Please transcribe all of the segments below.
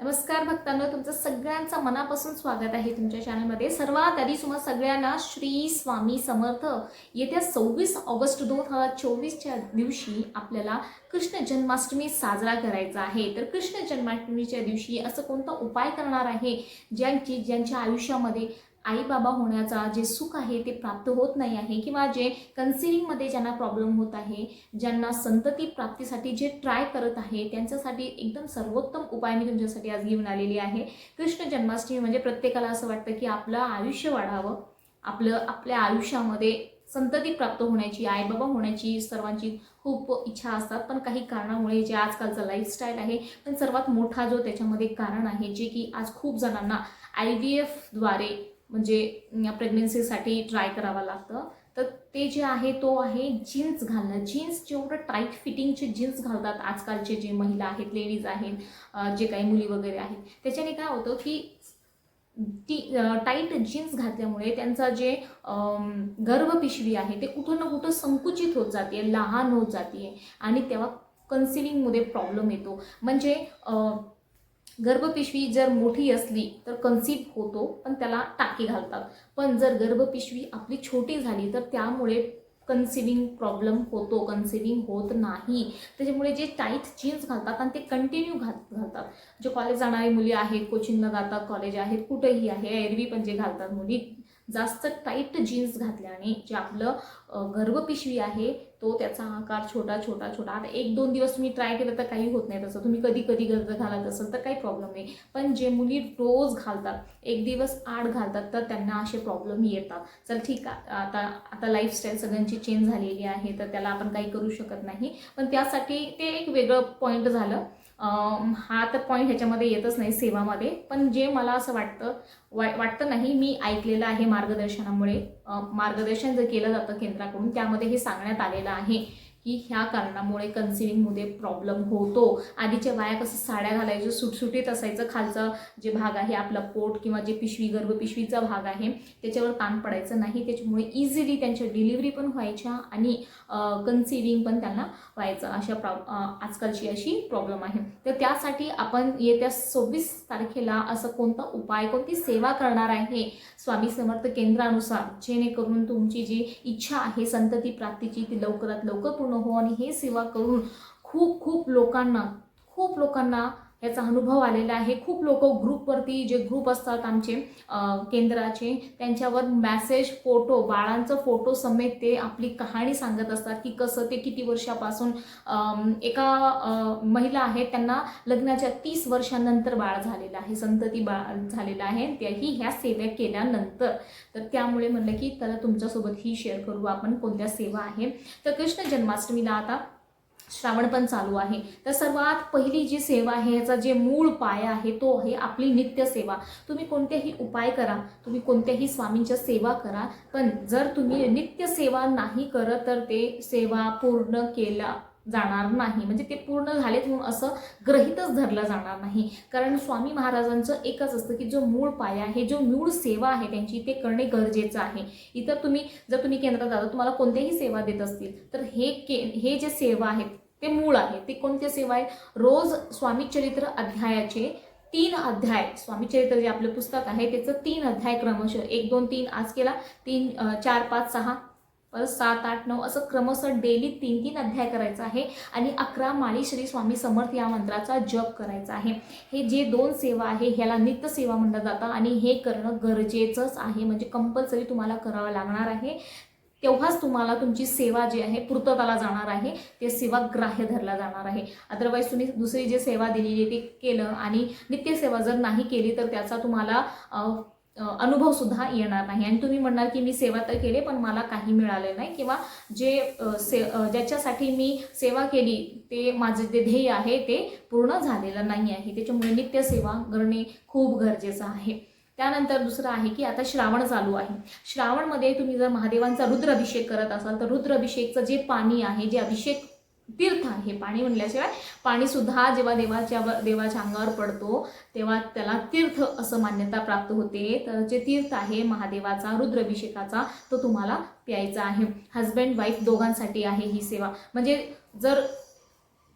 नमस्कार भक्तांनो तुमचं सगळ्यांचं मनापासून स्वागत आहे तुमच्या चॅनलमध्ये सर्वात आधी तुम्हा सगळ्यांना श्री स्वामी समर्थ. येत्या सव्वीस ऑगस्ट दोन हजार चोवीसच्या दिवशी आपल्याला कृष्ण जन्माष्टमी साजरा करायचा आहे. तर कृष्ण जन्माष्टमीच्या दिवशी असं कोणता उपाय करणार आहे? ज्यांची ज्यांच्या आयुष्यामध्ये आई बाबा होण्याचा जे सुख आहे ते प्राप्त होत नाही आहे किंवा जे कन्सिलिंगमध्ये ज्यांना प्रॉब्लेम होत आहे ज्यांना संतती प्राप्तीसाठी जे ट्राय करत आहे त्यांच्यासाठी एकदम सर्वोत्तम उपाय मी तुमच्यासाठी आज घेऊन आलेली आहे. कृष्ण जन्माष्टमी म्हणजे प्रत्येकाला असं वाटतं की आपलं आयुष्य वाढावं आपलं आपल्या आयुष्यामध्ये संतती प्राप्त होण्याची आईबाबा होण्याची सर्वांची खूप इच्छा असतात. पण काही कारणामुळे जे आजकालचं लाईफस्टाईल आहे पण सर्वात मोठा जो त्याच्यामध्ये कारण आहे जे की आज खूप जणांना आय व्ही एफद्वारे म्हणजे प्रेग्नन्सीसाठी ट्राय करावं लागतं. तर ते जे आहे तो आहे जीन्स घालणं. जीन्स जेवढं टाईट फिटिंगचे जीन्स घालतात आजकालचे जे महिला आहेत लेडीज आहेत जे काही मुली वगैरे आहेत त्याच्याने काय होतं की ती टाईट जीन्स घातल्यामुळे त्यांचा जे गर्भपिशवी आहे ते कुठं ना कुठं संकुचित होत जाते लहान होत जाते. आणि तेव्हा कन्सिलिंगमध्ये प्रॉब्लेम येतो. म्हणजे गर्भपिशवी जर मोठी असली तर कन्सीव होतो पण त्याला टाकी घालतात. पण जर गर्भपिशवी आपली छोटी झाली तर त्यामुळे कन्सिलिंग प्रॉब्लेम होतो कन्सिलिंग होत नाही. त्याच्यामुळे जे टाईट जीन्स घालतात आणि ते कंटिन्यू घात घालतात. जे कॉलेज जाणारी मुली आहेत कोचिंगला जातात कॉलेज आहेत कुठेही आहे एरवी पण जे घालतात मुली जास्त टाईट जीन्स घातल्याने जे आपलं गर्भपिशवी आहे तो त्याचा आकार छोटा छोटा छोटा. आता एक दोन दिवस तुम्ही ट्राय केलं तर काही होत नाही तसं. तुम्ही कधी कधी गरज घालत असाल तर काही प्रॉब्लेम नाही. पण जे मुली रोज घालतात एक दिवस आड घालतात तर त्यांना असे प्रॉब्लेम येतात. चल ठीक आहे आता आता लाईफस्टाईल सगळ्यांची चेंज झालेली आहे तर त्याला आपण काही करू शकत नाही. पण त्यासाठी ते एक वेगळं पॉईंट झालं. हा तर पॉईंट ह्याच्यामध्ये येतच नाही सेवामध्ये. पण जे मला असं वाटतं वा वाटतं नाही मी ऐकलेलं आहे मार्गदर्शनामुळे. मार्गदर्शन जर केलं जातं केंद्राकडून त्यामध्ये हे सांगण्यात आलेलं आहे. की ह्या कारणामुळे कन्सिलिंगमध्ये प्रॉब्लेम होतो. आधीच्या बाया कसं साड्या घालायचं सुटसुटीत असायचं खालचा जे भाग आहे आपला पोट किंवा जे पिशवी गर्भपिशवीचा भाग आहे त्याच्यावर ताण पडायचं नाही. त्याच्यामुळे इझिली त्यांच्या डिलिव्हरी पण व्हायच्या आणि कन्सिलिंग पण त्यांना व्हायचं. अशा प्रॉ आजकालची अशी प्रॉब्लेम आहे. तर त्यासाठी आपण येत्या सव्वीस तारखेला असं कोणता उपाय कोणती सेवा करणार आहे स्वामी समर्थ केंद्रानुसार? जेणेकरून तुमची जी इच्छा आहे संतती प्राप्तीची ती लवकरात लवकर पूर्ण हो, हो आणि हे सेवा करून खूप खूप लोकांना खूप लोकांना याचा अनुभव आलेला आहे. खूप लोक ग्रुपवरती जे ग्रुप असतात आमचे केंद्राचे त्यांच्यावर मॅसेज फोटो बाळांचं फोटो समेत ते आपली कहाणी सांगत असतात की कसं ते किती वर्षापासून एका महिला आहेत. त्यांना लग्नाच्या तीस वर्षानंतर बाळ झालेलं आहे. संतती बाळ झालेलं आहे. त्याही ह्या सेवा केल्यानंतर. तर त्यामुळे म्हणलं की त्याला तुमच्यासोबत ही शेअर करू. आपण कोणत्या सेवा आहे? तर कृष्ण जन्माष्टमीला आता श्रावण पण चालू आहे. तर सर्वात पहिली जी सेवा आहे याचा जे मूळ पाया आहे तो आहे आपली नित्य सेवा. तुम्ही कोणतेही उपाय करा तुम्ही कोणत्याही स्वामींच्या सेवा करा पण जर तुम्ही नित्य सेवा नाही करत तर ते सेवा पूर्ण केला जाणार नाही. म्हणजे ते पूर्ण झालेत म्हणून असं ग्रहितच धरलं जाणार नाही. कारण स्वामी महाराजांचं एकच असतं की जो मूळ पाया आहे जो मूळ सेवा आहे त्यांची ते करणे गरजेचं आहे. इतर तुम्ही जर तुम्ही केंद्रात जाता तुम्हाला कोणत्याही सेवा देत असतील तर हे के हे जे सेवा आहेत ते मूळ आहे ते कोणत्या सेवा आहे रोज स्वामी चरित्र अध्यायाचे तीन अध्याय. स्वामीचरित्र जे आपलं पुस्तक आहे त्याचं तीन अध्याय क्रमशः. एक दोन तीन आज केला. तीन चार पाच सहा परत सात आठ नऊ असं क्रमशः डेली तीन तीन अध्याय करायचा आहे. आणि अकरा माळी श्री स्वामी समर्थ या मंत्राचा जप करायचा आहे. हे जे दोन सेवा आहे ह्याला नित्य सेवा म्हणलं जातं. आणि हे करणं गरजेचंच आहे. म्हणजे कंपल्सरी तुम्हाला करावं लागणार आहे. तेव्हाच तुम्हाला तुमची सेवा जी आहे पूर्तताला जाणार आहे. ते सेवा ग्राह्य धरला जाणार आहे. अदरवाईज तुम्ही दुसरी जी सेवा दिलेली ती केलं आणि नित्य सेवा जर नाही केली तर त्याचा तुम्हाला अनुभव सुद्धा येणार नाही. आणि तुम्ही म्हणणार की मी सेवा तर केली पण मला काही मिळालं नाही. किंवा जे से ज्याच्यासाठी मी सेवा केली ते माझे जे ध्येय आहे ते पूर्ण झालेलं नाही आहे. त्याच्यामुळे नित्य सेवा करणे खूप गरजेचं आहे. त्यानंतर दुसरं आहे की आता श्रावण चालू आहे. श्रावणमध्ये तुम्ही जर महादेवांचा रुद्राभिषेक करत असाल तर रुद्राभिषेकचं जे पाणी आहे जे अभिषेक तीर्थ आहे पाणी म्हणल्याशिवाय पाणीसुद्धा जेव्हा देवाच्या देवाच्या अंगावर पडतो तेव्हा त्याला तीर्थ असं मान्यता प्राप्त होते. तर जे तीर्थ आहे महादेवाचा रुद्राभिषेकाचा तो तुम्हाला प्यायचा आहे. हजबंड वाईफ दोघांसाठी आहे ही सेवा. म्हणजे जर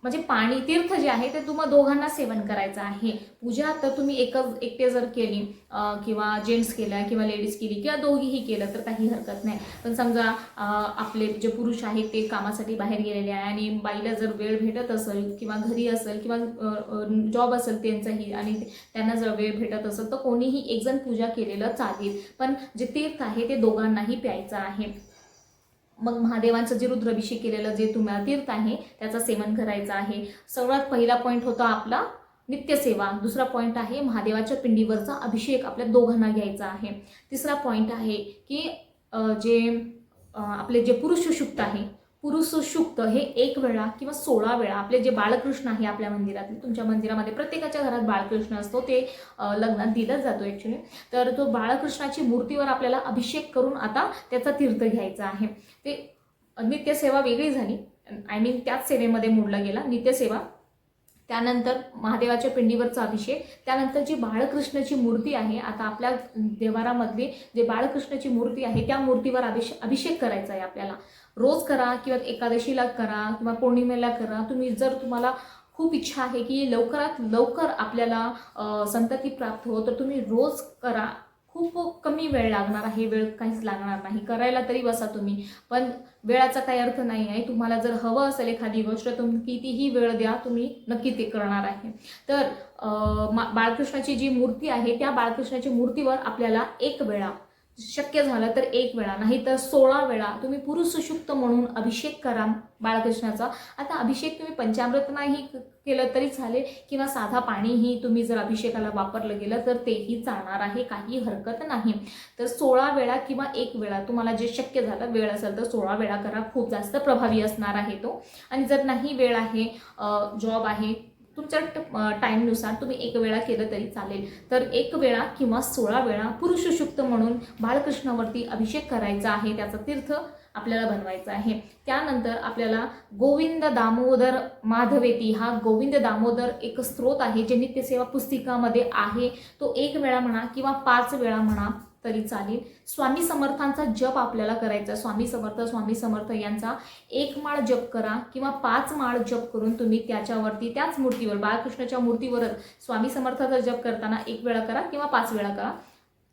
म्हणजे पाणी तीर्थ जे आहे ते तुम्हा दोघांना सेवन करायचं आहे. पूजा तर तुम्ही एकच एकटे जर केली किंवा जेंट्स केल्या किंवा लेडीज केली किंवा दोघीही केलं तर काही हरकत नाही. पण समजा आपले जे पुरुष आहेत ते कामासाठी बाहेर गेलेले आहे आणि बाईला जर वेळ भेटत असेल किंवा घरी असेल किंवा जॉब असेल त्यांचाही आणि त्यांना जर वेळ भेटत असेल तर कोणीही एकजण पूजा केलेलं चालेल. पण जे तीर्थ आहे ते दोघांनाही प्यायचं आहे. मग महादेवांचं जे रुद्राभिषेक केलेलं जे तुम्हाला तीर्थ आहे त्याचं सेवन करायचं आहे. सर्वात पहिला पॉईंट होता आपला नित्यसेवा. दुसरा पॉईंट आहे महादेवाच्या पिंडीवरचा अभिषेक आपल्या दोघांना घ्यायचा आहे. तिसरा पॉईंट आहे की जे आपले जे पुरुष शुक्त आहे पुरुष शुक्त हे एक वेळा किंवा सोळा वेळा आपले जे बाळकृष्ण आहे आपल्या मंदिरात तुमच्या मंदिरामध्ये प्रत्येकाच्या घरात बाळकृष्ण असतो ते लग्नात दिलाच जातो ॲक्च्युली तर तो बाळकृष्णाची मूर्तीवर आपल्याला अभिषेक करून आता त्याचा तीर्थ घ्यायचा आहे. ते नित्यसेवा वेगळी झाली. आय मीन त्याच सेवेमध्ये मोडला गेला. नित्यसेवा त्यानंतर महादेवाच्या पिंडीवरचा अभिषेक त्यानंतर जी बाळकृष्णाची मूर्ती आहे आता आपल्या देवारामधली जे बाळकृष्णाची मूर्ती आहे त्या मूर्तीवर अभिषेक अभिषेक करायचा आहे आपल्याला. रोज करा किंवा एकादशीला करा किंवा पौर्णिमेला करा. तुम्ही जर तुम्हाला खूप इच्छा आहे की लवकरात लवकर आपल्याला संतती प्राप्त हो तर तुम्ही रोज करा. खूप कमी वेळ लागणार आहे. वेळ काहीच लागणार नाही. करायला तरी बसा तुम्ही. पण वेळाचा काही अर्थ नाही आहे. तुम्हाला जर हवं असेल एखादी गोष्ट तुम्ही कितीही वेळ द्या तुम्ही नक्की ते करणार आहे. तर मा- बाळकृष्णाची जी मूर्ती आहे त्या बाळकृष्णाच्या मूर्तीवर आपल्याला एक वेळा शक्य झालं तर एक वेळा नाही तर सोळा वेळा तुम्ही पुरुष सुषुप्त म्हणून अभिषेक करा बाळकृष्णाचा. आता अभिषेक तुम्ही पंचामृत नाही क- केलं तरी चालेल किंवा साधा पाणीही तुम्ही जर अभिषेकाला वापरलं गेलं तर तेही चालणार आहे काही हरकत नाही. तर सोळा वेळा किंवा एक वेळा तुम्हाला जे शक्य झालं वेळ असेल तर सोळा वेळा करा खूप जास्त प्रभावी असणार आहे तो. आणि जर नाही वेळ आहे जॉब आहे तुमच्या टाईमनुसार तुम्ही एक वेळा केलं तरी चालेल. तर एक वेळा किंवा सोळा वेळा पुरुषशुक्त म्हणून बाळकृष्णावरती अभिषेक करायचा आहे त्याचा तीर्थ आपल्याला बनवायचा आहे. त्यानंतर आपल्याला गोविंद दामोदर माधवेती हा गोविंद दामोदर एक स्रोत आहे जे नित्यसेवा पुस्तिकामध्ये आहे. तो एक वेळा म्हणा किंवा पाच वेळा म्हणा तरी चालेल. स्वामी समर्थांचा जप आपल्याला करायचा. स्वामी समर्थ स्वामी समर्थ यांचा एक माळ जप करा किंवा पाच माळ जप करून तुम्ही त्याच्यावरती त्याच मूर्तीवर बाळकृष्णाच्या मूर्तीवरच स्वामी समर्थाचा जप करताना एक वेळा करा किंवा पाच वेळा करा.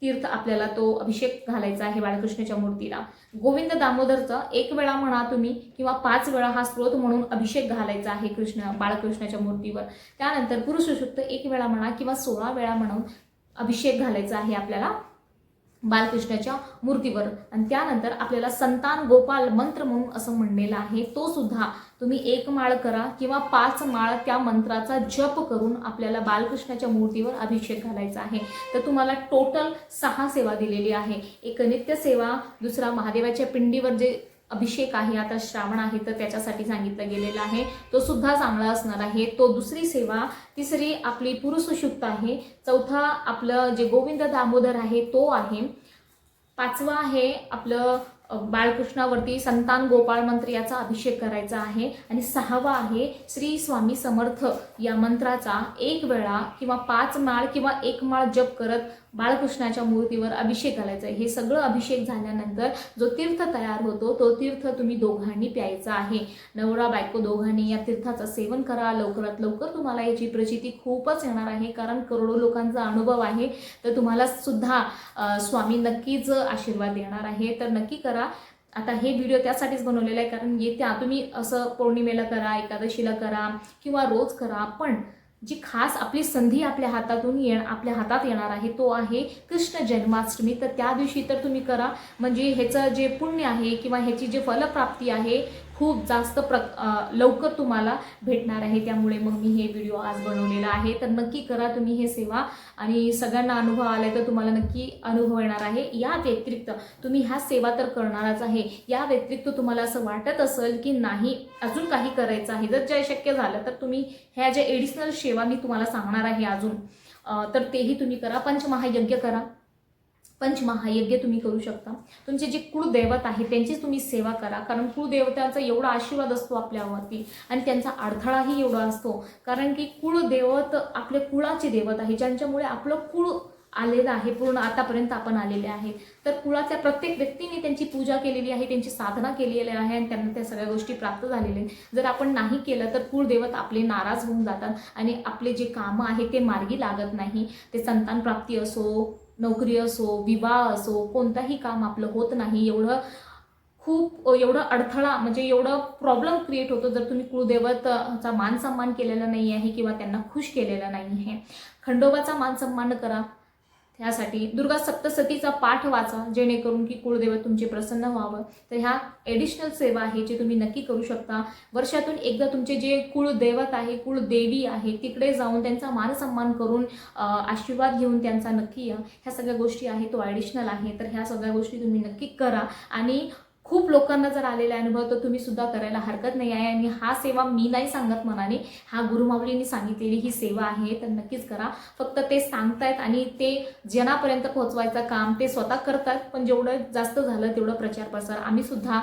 तीर्थ आपल्याला तो अभिषेक घालायचा आहे बाळकृष्णाच्या मूर्तीला. गोविंद दामोदरचा एक वेळा म्हणा तुम्ही किंवा पाच वेळा हा स्रोत म्हणून अभिषेक घालायचा आहे कृष्ण बाळकृष्णाच्या मूर्तीवर. त्यानंतर पुरुष सुशुक्त एक वेळा म्हणा किंवा सोळा वेळा म्हणून अभिषेक घालायचा आहे आपल्याला. बालकृष्णाच्या मूर्तीवर. आणि त्यानंतर आपल्याला संतान गोपाल मंत्र म्हणून असं म्हणलेलं आहे. तो सुद्धा तुम्ही एक माळ करा किंवा पाच माळ त्या मंत्राचा जप करून आपल्याला बालकृष्णाच्या मूर्तीवर अभिषेक घालायचा आहे. तर तुम्हाला टोटल सहा सेवा दिलेली आहे. एक नित्य सेवा दुसरा महादेवाच्या पिंडीवर जे अभिषेक आहे आता श्रावण आहे तर त्याच्यासाठी सांगितलं गेलेलं आहे. तो सुद्धा चांगला असणार आहे. तो दुसरी सेवा तिसरी आपली पुरुषशुक्त आहे. चौथा आपलं जे गोविंद दामोदर आहे तो आहे. पाचवा आहे आपलं बाळकृष्णावरती संतान गोपाळ मंत्र याचा अभिषेक करायचा आहे. आणि सहावा आहे श्री स्वामी समर्थ या मंत्राचा एक वेळा किंवा पाच माळ किंवा एक माळ जप करत बाळकृष्णाच्या मूर्तीवर अभिषेक घालायचा आहे. हे सगळं अभिषेक झाल्यानंतर जो तीर्थ तयार होतो तो तीर्थ तुम्ही दोघांनी प्यायचा आहे. नवरा बायको दोघांनी या तीर्थाचं सेवन करा. लवकरात लवकर तुम्हाला याची प्रचिती खूपच येणार आहे कारण करोडो लोकांचा अनुभव आहे. तर तुम्हाला सुद्धा स्वामी नक्कीच आशीर्वाद देणार आहे. तर नक्की करा. आता हे व्हिडिओ त्यासाठीच बनवलेला आहे कारण येत्या तुम्ही असं पौर्णिमेला करा एकादशीला करा किंवा रोज करा पण जी खास आपली संधी आपल्या हातातून ये आपल्या हातात येणार आहे तो आहे कृष्ण जन्माष्टमी. तर त्या दिवशी तर तुम्ही करा. म्हणजे ह्याचं जे पुण्य आहे किंवा ह्याची जी फलप्राप्ती आहे खूप जास्त प्र लवकर तुम्हाला भेटणार आहे. त्यामुळे मग मी हे व्हिडिओ आज बनवलेला आहे. तर नक्की करा तुम्ही हे सेवा. आणि सगळ्यांना अनुभव आला तर तुम्हाला नक्की अनुभव येणार आहे. या व्यतिरिक्त तुम्ही ह्या सेवा तर करणारच आहे. या व्यतिरिक्त तुम्हाला असं वाटत असेल की नाही अजून काही करायचं आहे. जर जे शक्य झालं तर तुम्ही ह्या ज्या एडिशनल सेवा मी तुम्हाला सांगणार आहे अजून तर तेही तुम्ही करा. पंचमहायज्ञ करा. पंचमहायज्ञ तुम्ही करू शकता. तुमचे जे कुळदैवत आहे त्यांचीच तुम्ही सेवा करा. कारण कुळदेवतांचा एवढा आशीर्वाद असतो आपल्यावरती आणि त्यांचा अडथळाही एवढा असतो. कारण की कुळदैवत आपले कुळाचे देवत आहे ज्यांच्यामुळे आपलं कुळ आलेलं आहे पूर्ण आतापर्यंत आपण आलेले आहे. तर कुळाच्या प्रत्येक व्यक्तीने त्यांची पूजा केलेली आहे त्यांची साधना केलेली आहे आणि त्यांना त्या सगळ्या गोष्टी प्राप्त झालेल्या आहेत. जर आपण नाही केलं तर कुळदेवत आपले नाराज होऊन जातात आणि आपले जे कामं आहे ते मार्गी लागत नाही. ते संतान प्राप्ती असो नोकरी असो विवाह असो कोणताही काम आपलं होत नाही एवढं खूप एवढं अडथळा म्हणजे एवढं प्रॉब्लेम क्रिएट होतो जर तुम्ही कुळदेवतचा मान सन्मान केलेला नाही आहे किंवा त्यांना खुश केलेला नाही आहे खंडोबाचा मान सन्मान करा. ह्यासाठी दुर्गा सप्तसतीचा पाठ वाचा जेणेकरून की कुळदेवत तुमचे प्रसन्न व्हावं. तर ह्या एडिशनल सेवा आहे जे तुम्ही नक्की करू शकता. वर्षातून एकदा तुमचे जे कुळदैवत आहे कुळदेवी आहे तिकडे जाऊन त्यांचा मानसन्मान करून आशीर्वाद घेऊन त्यांचा नक्की या. ह्या सगळ्या गोष्टी आहे तो ॲडिशनल आहे. तर ह्या सगळ्या गोष्टी तुम्ही नक्की करा. आणि खूप लोकांना जर आलेला अनुभव तर तुम्ही सुद्धा करायला हरकत नाही आहे. आणि हा सेवा मी नाही सांगत मनाने. हा गुरुमाऊलींनी सांगितलेली ही सेवा आहे तर नक्कीच करा. फक्त ते सांगतायत आणि ते जनापर्यंत पोहोचवायचं काम ते स्वतः करतात. पण जेवढं जास्त झालं तेवढं प्रचार प्रसार आम्ही सुद्धा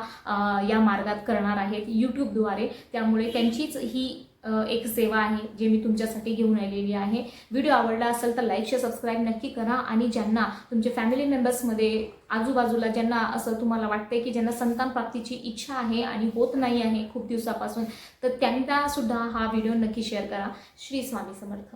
या मार्गात करणार आहेत यूट्यूबद्वारे त्यामुळे त्यांचीच ही एक सेवा आहे जे मी तुमच्यासाठी घेऊन आलेली आहे. व्हिडिओ आवडला असेल तर लाईक शेअर सबस्क्राईब नक्की करा आणि ज्यांना तुमचे फॅमिली मेंबर्समध्ये आजूबाजूला ज्यांना असं तुम्हाला वाटतंय की ज्यांना संतान प्राप्तीची इच्छा आहे आणि होत नाही आहे खूप दिवसापासून तर त्यांना सुद्धा हा व्हिडिओ नक्की शेअर करा. श्री स्वामी समर्थ.